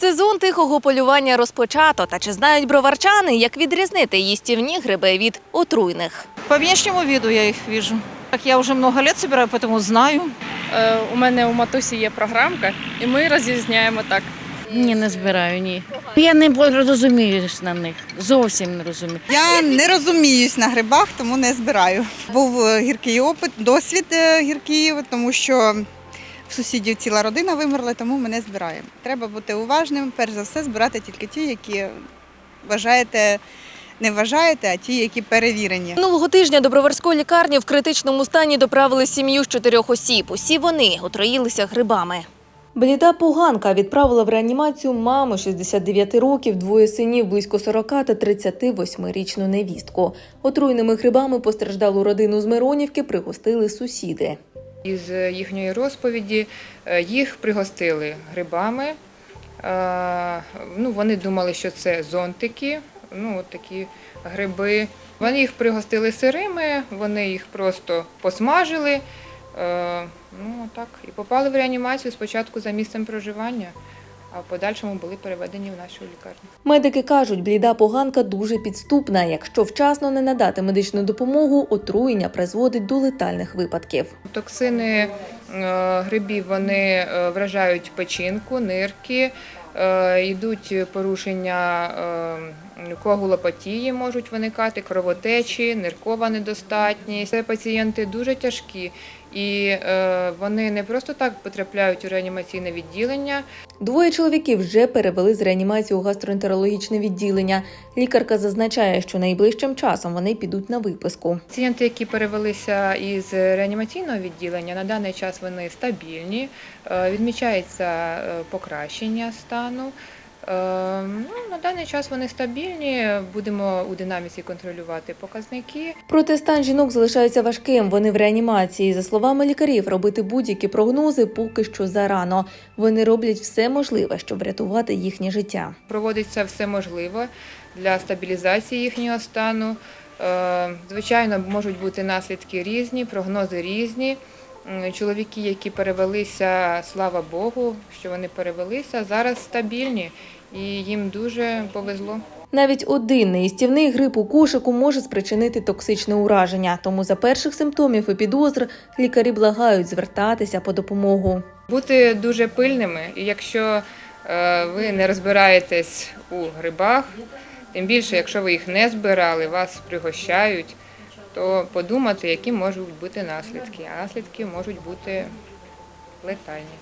Сезон тихого полювання розпочато. Та чи знають броварчани, як відрізнити їстівні гриби від отруйних? По внешнему виду я их вижу. Так я уже много лет собираю, поэтому знаю. Е, У мене у матусі є програмка, і ми розрізняємо так. Ні, не збираю, ні. Я не розуміюсь на них. Зовсім не розумію. Я не розуміюсь на грибах, тому не збираю. Був е, гіркий опит, досвід е, гіркий, тому що в сусідів ціла родина вимерла, тому ми не збираємо. Треба бути уважним, перш за все, збирати тільки ті, які вважаєте, не вважаєте, а ті, які перевірені. Минулого тижня до броварської лікарні в критичному стані доправили сім'ю з чотирьох осіб. Усі вони отруїлися грибами. Бліда поганка відправила в реанімацію маму 69 років, двоє синів близько 40 та 38-річну невістку. Отруйними грибами постраждалу родину з Миронівки пригостили сусіди. Із їхньої розповіді е, їх пригостили грибами. Е, Ну, вони думали, що це зонтики, ну, от такі гриби. Вони їх пригостили сирими, вони їх просто посмажили. Е, Ну, так, і попали в реанімацію спочатку за місцем проживання, а в подальшому були переведені в нашу лікарню. Медики кажуть, бліда поганка дуже підступна. Якщо вчасно не надати медичну допомогу, отруєння призводить до летальних випадків. Токсини е, грибів вони е, вражають печінку, нирки, е, йдуть порушення коагулопатії можуть виникати, кровотечі, ниркова недостатність. Це пацієнти дуже тяжкі і е, вони не просто так потрапляють у реанімаційне відділення. Двоє чоловіків вже перевели з реанімації у гастроентерологічне відділення. Лікарка зазначає, що найближчим часом вони підуть на виписку. Пацієнти, які перевелися із реанімаційного відділення, на даний час вони стабільні, е, відмічається е, покращення стану. Е, Ну, на даний час вони стабільні, будемо у динаміці контролювати показники. Проте стан жінок залишається важким. Вони в реанімації. За словами лікарів, робити будь-які прогнози поки що зарано. Вони роблять все можливе, щоб врятувати їхнє життя. Проводиться все можливе для стабілізації їхнього стану. Е, Звичайно, можуть бути наслідки різні, прогнози різні. Чоловіки, які перевелися, слава Богу, що вони перевелися, зараз стабільні і їм дуже повезло. Навіть один неїстівний грип у кошику може спричинити токсичне ураження. Тому за перших симптомів і підозр лікарі благають звертатися по допомогу. Бути дуже пильними, і якщо е, ви не розбираєтесь у грибах, тим більше, якщо ви їх не збирали, вас пригощають, то подумати, які можуть бути наслідки. А наслідки можуть бути летальні.